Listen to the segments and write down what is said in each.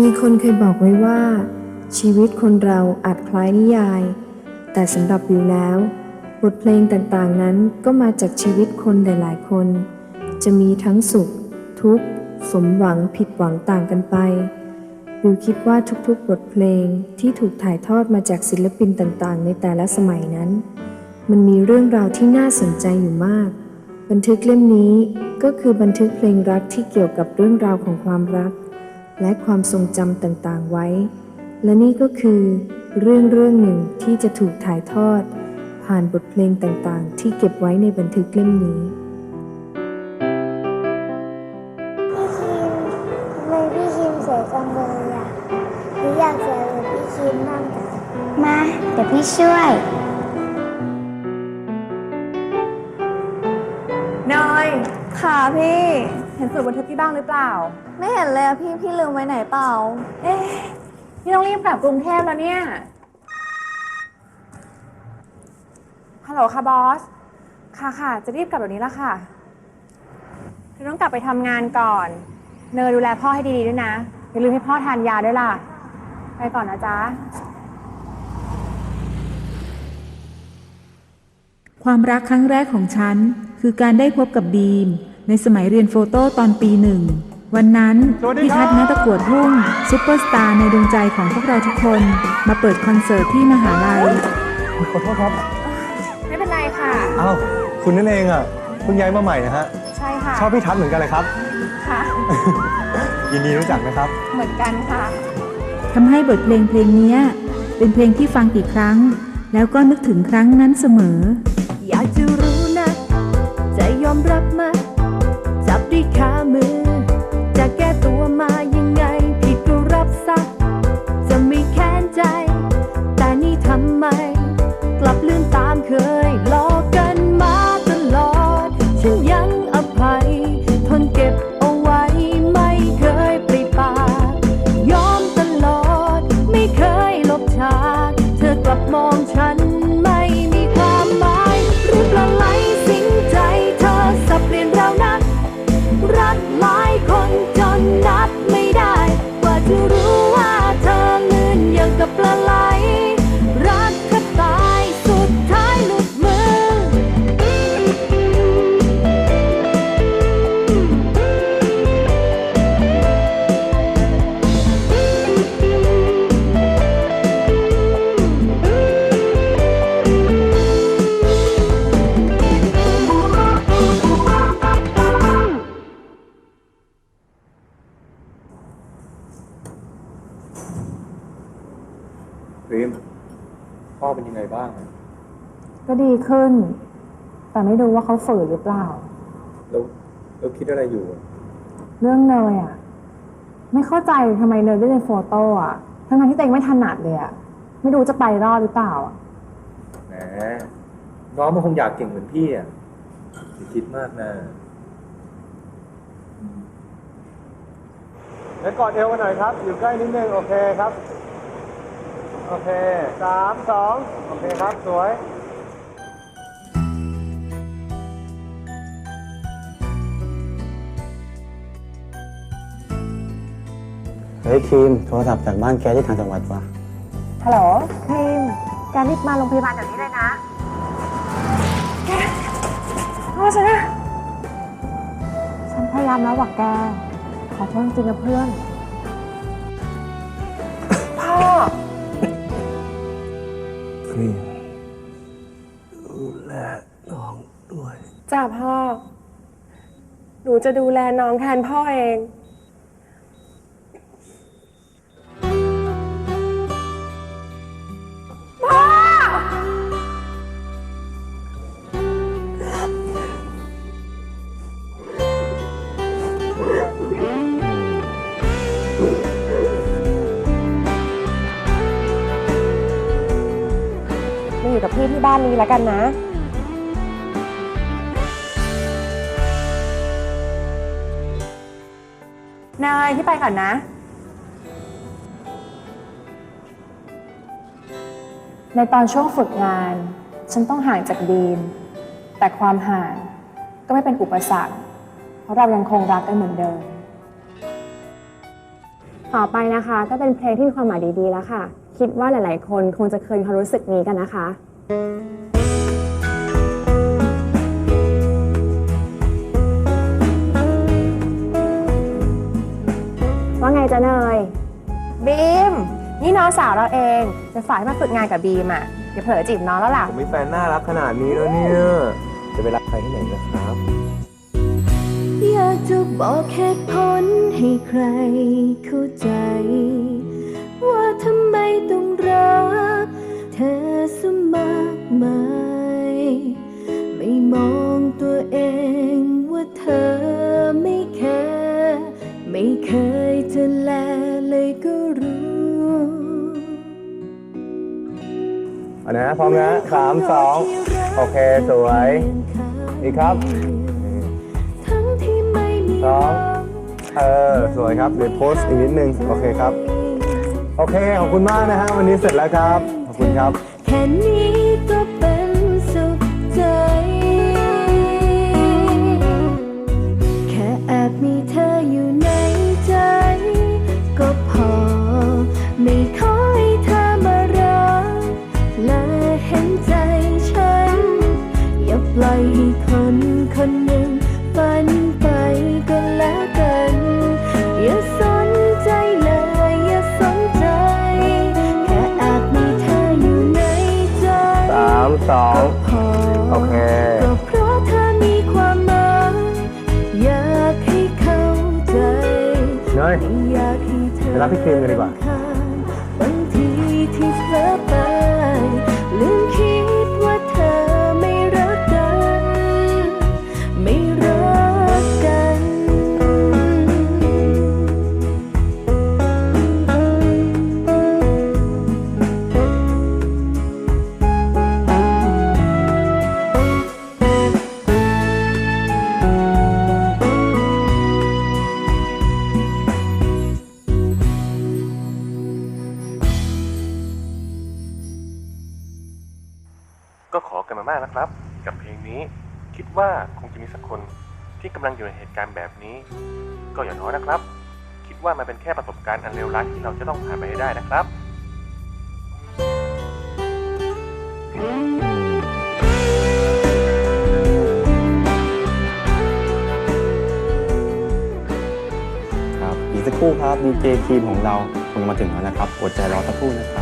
มีคนเคยบอกไว้ว่า ชีวิตคนเราอาจคล้ายนิยาย แต่สำหรับวิวแล้ว บทเพลงต่างๆนั้นก็มาจากชีวิตคนหลายๆคน จะมีทั้งสุข ทุกข์ สมหวังผิดหวังต่างกันไปวิวคิดว่าทุกๆ บทเพลงที่ถูกถ่ายทอดมาจากศิลปินต่างๆ ในแต่ละสมัยนั้น มันมีเรื่องราวที่น่าสนใจอยู่มาก บันทึกเล่มนี้ก็คือบันทึกเพลงรักที่เกี่ยวกับเรื่องราวของความรัก และความทรงจำต่างๆไว้ และนี่ก็คือเรื่องเรื่องหนึ่งที่จะถูกถ่ายทอด ผ่านบทเพลงต่างๆ ที่เก็บไว้ในบันทึกเล่มนี้พี่คิมทำไมพี่คิมสวยจังเลยอะหนูอยากสวยเหมือนพี่คิมบ้างจังมา เดี๋ยวพี่ช่วยเนยค่ะพี่เห็นสมุดบันทึกพี่บ้างหรือเปล่า ไม่เห็นเลยอะพี่พี่ลืมไว้ไหนเปล่า เอ๊ะพี่ต้องรีบกลับกรุงเทพแล้วเนี่ย ฮัลโหลค่ะบอส ค่ะค่ะ จะรีบกลับแบบนี้แล้วค่ะเธอต้องกลับไปทำงานก่อน เนยดูแลพ่อให้ดีๆด้วยนะ อย่าลืมให้พ่อทานยาด้วยล่ะ ไปก่อนนะจ๊ะ ความรักครั้งแรกของฉัน คือการได้พบกับบีม ในสมัยเรียนโฟโต้ตอนปีหนึ่ง วันนั้นสวัสดีพี่ครับทัศน์นัตะกวดรุ่งซุปเปอร์สตาร์ในดวงใจของพวกเราทุกคน มาเปิดคอนเสิร์ตที่มหาลัย ขอโทษครับ ไม่เป็นไรค่ะ อ้าวคุณนั่นเองอะเพิ่งย้ายมาใหม่นะฮะ ใช่ค่ะ ชอบพี่ทัศน์เหมือนกันเลยครับ ค่ะ ยินดีรู้จักนะครับ เหมือนกันค่ะทำให้บทเพลงเพลงเนี้ยเป็นเพลงที่ฟังกี่ครั้ง แล้วก็นึกถึงครั้งนั้นเสมอ อยากจะรู้นะ จะยอมรับมาจั บด้วยขามือ ก็ดีขึ้น แต่ไม่รู้ว่าเขาฝืนหรือเปล่าแล้วแล้วคิดอะไรอยู่เรื่องเนยอะ ไม่เข้าใจทำไมเนยได้ในโฟโต้อะทั้งๆที่ตัวเองไม่ถนัดเลยอะไม่รู้จะไปรอดหรือเปล่าอะแหมน้องมันคงอยากเก่งเหมือนพี่อะอย่าคิดมากนะแล้วกอดเอวกันหน่อยครับ อยู่ใกล้นิดนึง โอเคครับ โอเคสามสองโอเคครับ สวย เฮ้ยครีมโทรศัพท์จากบ้านแกที่ทางจังหวัดวะฮัลโหลครีมแกรีบมาโรงพยาบาลเดี๋ยวนี้เลยนะแกโทษฉันนะฉันพยายามแล้วว่ะแก ขอโทษจริงๆนะเพื่อน พ่อครีมดูแลน้องด้วย จ้าพ่อ หนูจะดูแลน้องแทนพ่อเองานนี้แล้วกันนะ นายพี่ไปก่อนนะ ในตอนช่วงฝึกงาน ฉันต้องห่างจากดีมแต่ความห่างก็ไม่เป็นอุปสรรค เพราะเรายังคงรักกันเหมือนเดิม ต่อไปนะคะ ก็เป็นเพลงที่มีความหมายดีๆแล้วค่ะ คิดว่าหลายๆ คนคงจะเคยมีความรู้สึกนี้กันนะคะ ว่าไงจ๊ะเนยบีม นี่น้องสาวเราเองจะฝากให้มาฝึกงานกับบีมอะอย่าเผลอจีบน้องแล้วล่ะ ผมมีแฟนน่ารักขนาดนี้แล้วเนี่ย จะไปรักใครที่ไหนนะครับ อยากจะบอกเหตุผลให้ใครเข้าใจ ว่าทำไมต้องรักเธ อสมัครไหมไม่มองตัวเองว่าเธอไม่แคร์ไม่เคยจะแลเลยก็รู้เอานะพร้อมนะสามสองโอเคสวย อีกครับทั้งที่ไม่มีสองเออสวยครับเดี๋ยวโพสต์อีกนิดนึง โอเคครับ โอเค ขอบคุณมากนะฮะ วันนี้เสร็จแล้วครับขอบ คุณครับ อยไปรับพี่ครีมกันดีกว่า ครับ กับเพลงนี้ คิดว่าคงจะมีสักคนที่กำลังอยู่ในเหตุการณ์แบบนี้ ก็อย่าท้อนะครับ คิดว่ามันเป็นแค่ประสบการณ์อันเลวร้ายที่เราจะต้องผ่านไปให้ได้นะครับครับอีกสักครู่ครับดีเจทีมของเราคงมาถึงแล้วนะครับอดใจรอสักครู่นะครับ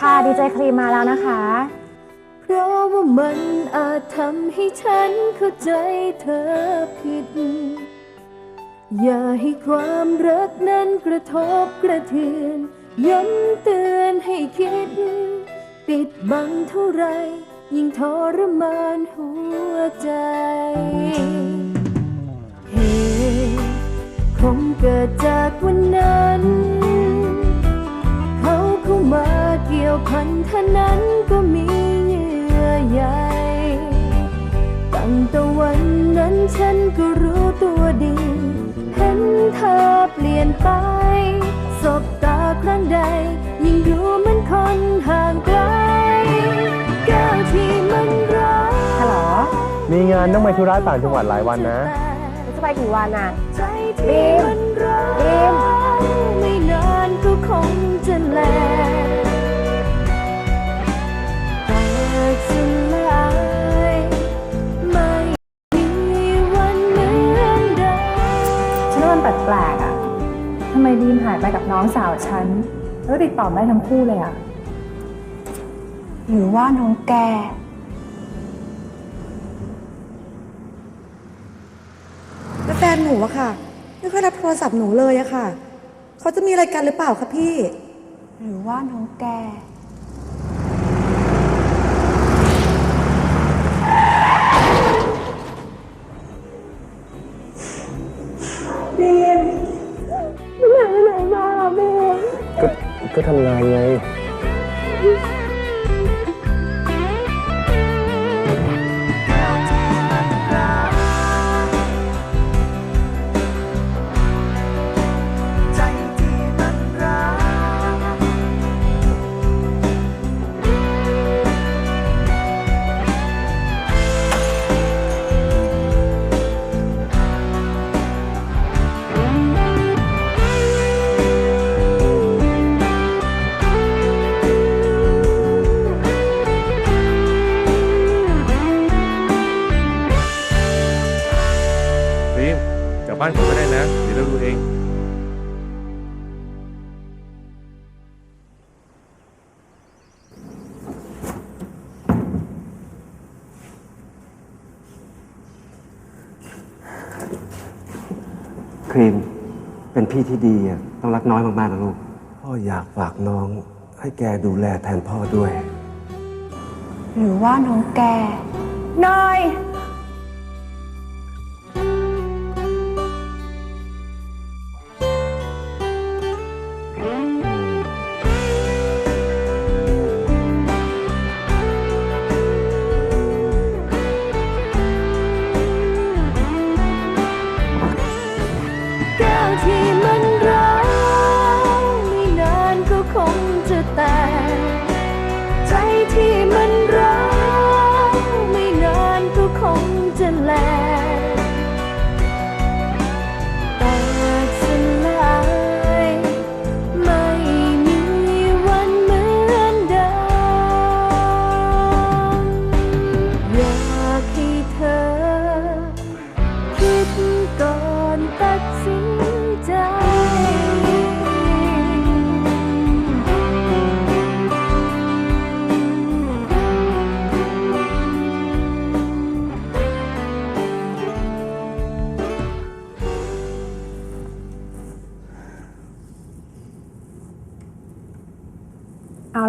ค่ะดีเจครีมมาแล้วนะคะ เพราะว่ามันอาจทำให้ฉันเข้าใจเธอผิด อย่าให้ความรักนั้นกระทบกระเทือนย้ำเตือนให้คิด ปิดบังเท่าไรยิ่งทรมานหัวใจ เหตุคงเกิดจากวันนั้น ยวพันเท่านั้นก็มีเยื่อใยตั้งแต่วันนั้นฉันก็รู้ตัวดี เห็นเธอเปลี่ยนไป สบตาครั้งใด ยิ่งดูเหมันคนห่างไกลก้าวที่มันรักฮัลโหลมีงานต้องไปธุระต่างจังหวัดหลายวันนะ จะไปกี่วันอะ ใจที่มันรักบีม ไม่นานก็คงจะแล ฉันว่ามันแปลกๆอะทำไมบีมหายไปกับน้องสาวฉัน แล้วติดต่อไม่ได้ทั้งคู่เลยอะ หรือว่าน้องแก แล้วแฟนหนูอะค่ะ ไม่ค่อยรับโทรศัพท์หนูเลยอะค่ะ เขาจะมีอะไรกันหรือเปล่าคะพี่ หรือว่าน้องแกก็ ก็ ลับบ้านก่อนก็ได้นะ เดี๋ยวเราดูเอง ครีมเป็นพี่ที่ดีอะต้องรักน้อยมากๆนะลูก พ่ออยากฝากน้องให้แกดูแลแทนพ่อด้วย หรือว่าน้องแกน้อย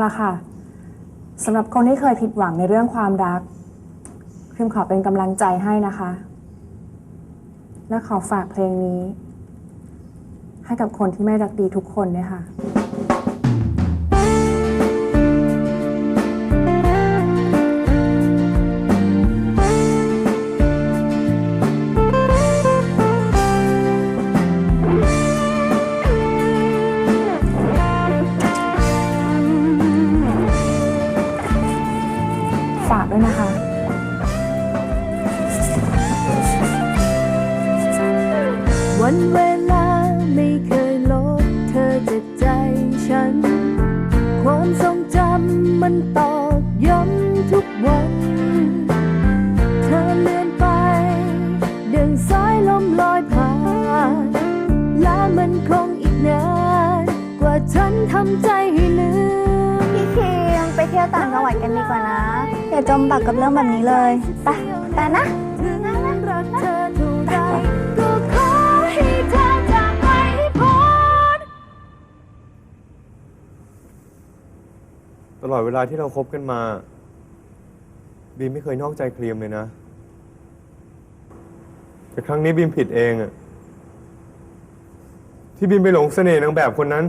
ละค่ะสำหรับคนที่เคยผิดหวังในเรื่องความรักพิมขอเป็นกำลังใจให้นะคะ และขอฝากเพลงนี้ ให้กับคนที่ไม่รักดีทุกคนด้วยค่ะ ใจให้ลืมพี่คิมไปเที่ยวต่างจังหวัดกันดีกว่านะ อย่าจมปักกับเรื่องแบบนี้เลย ไปไปนะ ถึงรักเธอเท่าไรก็ขอให้เธอจากไปพ้นตลอดเวลาที่เราคบกันมา บีมไม่เคยนอกใจครีมเลยนะ แต่ครั้งนี้บีมผิดเองอะที่บีมไปหลงเสน่ห์นางแบบคนนั้น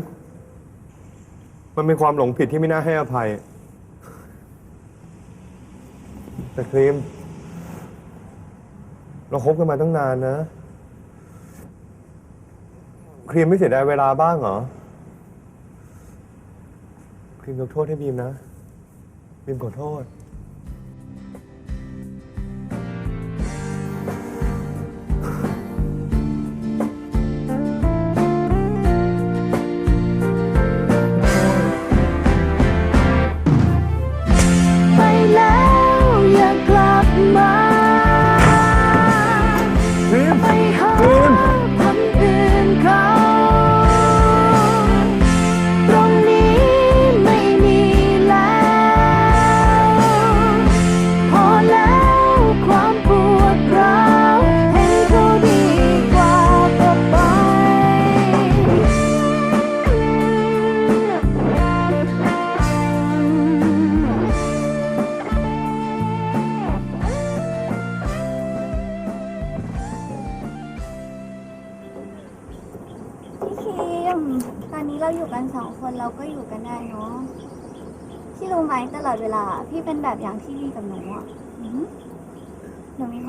มันเป็นความหลงผิดที่ไม่น่าให้อภัย แต่ครีม เราคบกันมาตั้งนานนะ ครีมไม่เสียดายเวลาบ้างเหรอ ครีมยกโทษให้บีมนะ บีมขอโทษ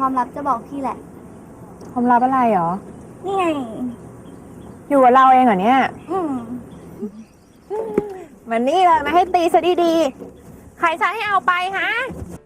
ความลับจะบอกพี่แหละ ความลับอะไรเหรอ นี่ไง อยู่กับเราเองเหรอเนี่ย อืมมันนี่เลยมาให้ตีซะดีๆ ใครสั่งให้เอาไปฮะพ